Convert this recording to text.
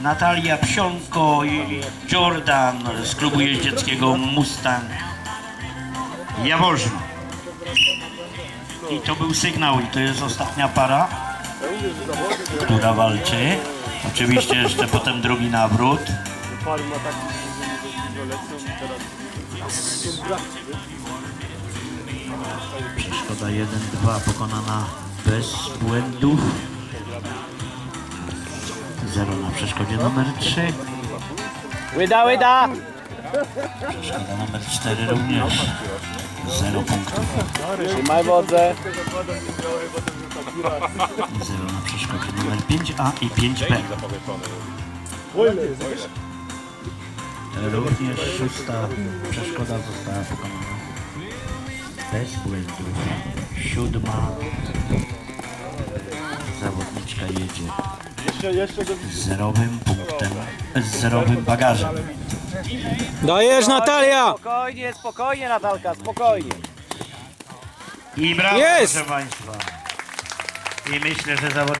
Natalia Psionko i Jordan z klubu jeździeckiego Mustang Jaworzno. I to był sygnał i to jest ostatnia para, która walczy. Oczywiście jeszcze potem drugi nawrót. Przeszkoda 1-2 pokonana bez błędów. 0 na przeszkodzie numer 3. Łyda, łyda! Przeszkoda numer 4 również. 0 punktów. Trzymaj wodę. 0 na przeszkodzie numer 5A i 5B. Również szósta przeszkoda została pokonana bez błędów. Siódma zawodniczka jedzie jeszcze, jeszcze zerowym punktem, zerowym bagażem. Dajesz Natalia! Spokojnie, spokojnie Natalka, spokojnie. I brawo, Jest! proszę Państwa. I myślę, że zawodnicy